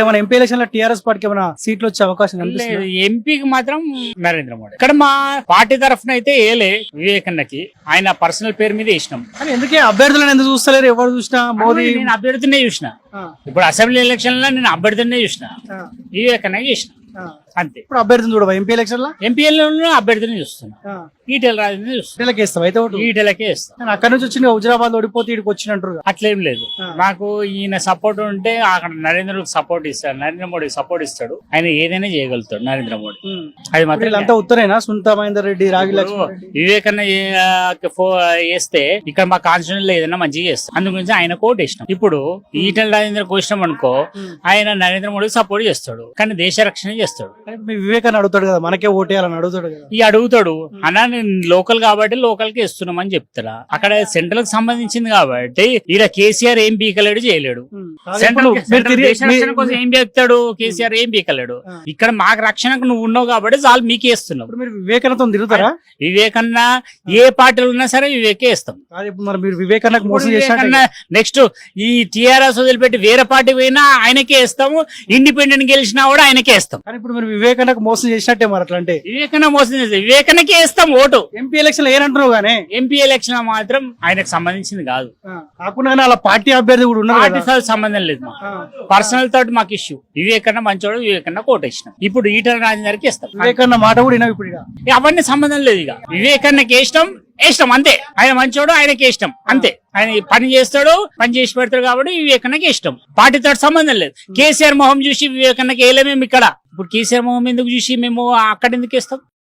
ఏమైనా ఎంపీ ఎలక్షన్లో టీఆర్ఎస్ పార్టీకి ఏమైనా సీట్లు వచ్చే అవకాశం లేదు ఎంపీకి మాత్రం నరేంద్ర మోడీ. ఇక్కడ మా పార్టీ తరఫున అయితే ఏలే వివేకన్నకి. ఆయన పర్సనల్ పేరు మీద వేసినాం కానీ ఎందుకే అభ్యర్థులను ఎందుకు చూస్తలేరు? ఎవరు చూసినా? మోదీ నేను అభ్యర్థినే చూసిన. ఇప్పుడు అసెంబ్లీ ఎలక్షన్లో నేను అభ్యర్థినే చూసిన. ఆ, వివేకన్న చేసిన ఆ. అంతే. ఇప్పుడు అభ్యర్థిని చూడవా? ఎంపీ ఎలక్షన్లో ఎంపీఎల్ అభ్యర్థిని చూస్తున్నా. ఈటెల రాజుని చూస్తున్నా. ఇస్తాం అయితే ఈటెలకే ఇస్తాం. అక్కడ నుంచి వచ్చిన హుజరాబాద్ ఓడిపోతే ఇక్కడికి వచ్చినట్టు అట్లేం లేదు. నాకు ఈయన సపోర్ట్ ఉంటే అక్కడ నరేంద్రకి సపోర్ట్ ఇస్తాడు. నరేంద్ర మోడీ సపోర్ట్ ఇస్తాడు. ఆయన ఏదైనా చేయగలుగుతాడు నరేంద్ర మోడీ. అది మాత్రం వీళ్ళంతా ఉత్తరేనా? సునీతా మహేందర్ రెడ్డి రాగి వివేకన్న వేస్తే ఇక్కడ మా కాన్స్టిట్యూషన్లో ఏదైనా మంచిగా చేస్తాం. అందు గురించి ఆయన కోట్ ఇష్టం ఇప్పుడు ఈటల రాజేంద్ర కోసినాం అనుకో ఆయన నరేంద్ర మోడీ సపోర్ట్ చేస్తాడు. కానీ దేశ రక్షణ చేస్తాడు. మీ వివేకాన్ని అడుగుతాడు కదా మనకే ఓటేయాలని అడుగుతాడు కదా. ఈ అడుగుతాడు అన్నా నేను లోకల్ కాబట్టి లోకల్కి ఇస్తున్నామని చెప్తారా? అక్కడ సెంట్రల్కి సంబంధించింది కాబట్టి ఈడ కేసీఆర్ ఏం పీకలేడు చేయలేడు. సెంట్రల్ ఇప్పుడు మీరు తిరిగి- దేశ రక్షణ కోసం ఏం చెప్తాడు కేసీఆర్ ఏం పీకలేడు. ఇక్కడ మాకు రక్షణకు నువ్వు ఉన్నావు కాబట్టి చాలు మీకే ఇస్తున్నావు మీరు తిరుగుతారా? వివేకన్న ఏ పార్టీలు ఉన్నా సరే వివేకే ఇస్తాం. మరి మీరు మోసం నెక్స్ట్ ఈ టిఆర్ఎస్ వదిలిపెట్టి వేరే పార్టీ పోయినా ఆయనకే ఇస్తాము ఇండిపెండెంట్ గెలిచినా కూడా ఆయనకే ఇస్తాం. కానీ ఇప్పుడు మీరు వివేకానికి మోసం చేసినట్టే మరి అట్లా అంటే వివేకన్న మోసం చేస్తే వివేకన్నకే ఇస్తాం ఓటు. ఎంపీ ఎలక్షన్ ఏనంటున్నావు గానీ? ఎంపీ ఎలక్షన్ మాత్రం ఆయనకు సంబంధించింది కాదు. కాకుండా కానీ అలా పార్టీ అభ్యర్థి కూడా ఉన్నారు పార్టీ కదా సంబంధం లేదు మాకు. ఆ, పర్సనల్ తోటి మాకు ఇష్యూ వివేకన్న మంచోడు వివేకన్న కోట ఇచ్చినాం ఇప్పుడు ఈటల రాజేందర్కి ఇస్తాం. వివేకన్న మాట కూడా వినవు ఇప్పుడు ఇక. ఇక అవన్నీ సంబంధం లేదు ఇక. వివేకన్నకి ఇష్టం ఇష్టం అంతే. ఆయన మంచోడు ఆయనకి ఇష్టం అంతే. ఆయన పని చేస్తాడు పని చేసి పెడతాడు కాబట్టి వివేకన్నకి ఇష్టం. పార్టీతో సంబంధం లేదు. కేసీఆర్ మొహం చూసి వివేకన్నకి వేయలేమేమి ఇక్కడ? ఇప్పుడు కేసీఆర్ మొహం ఎందుకు చూసి మేము అక్కడ ఎందుకు వేస్తాం?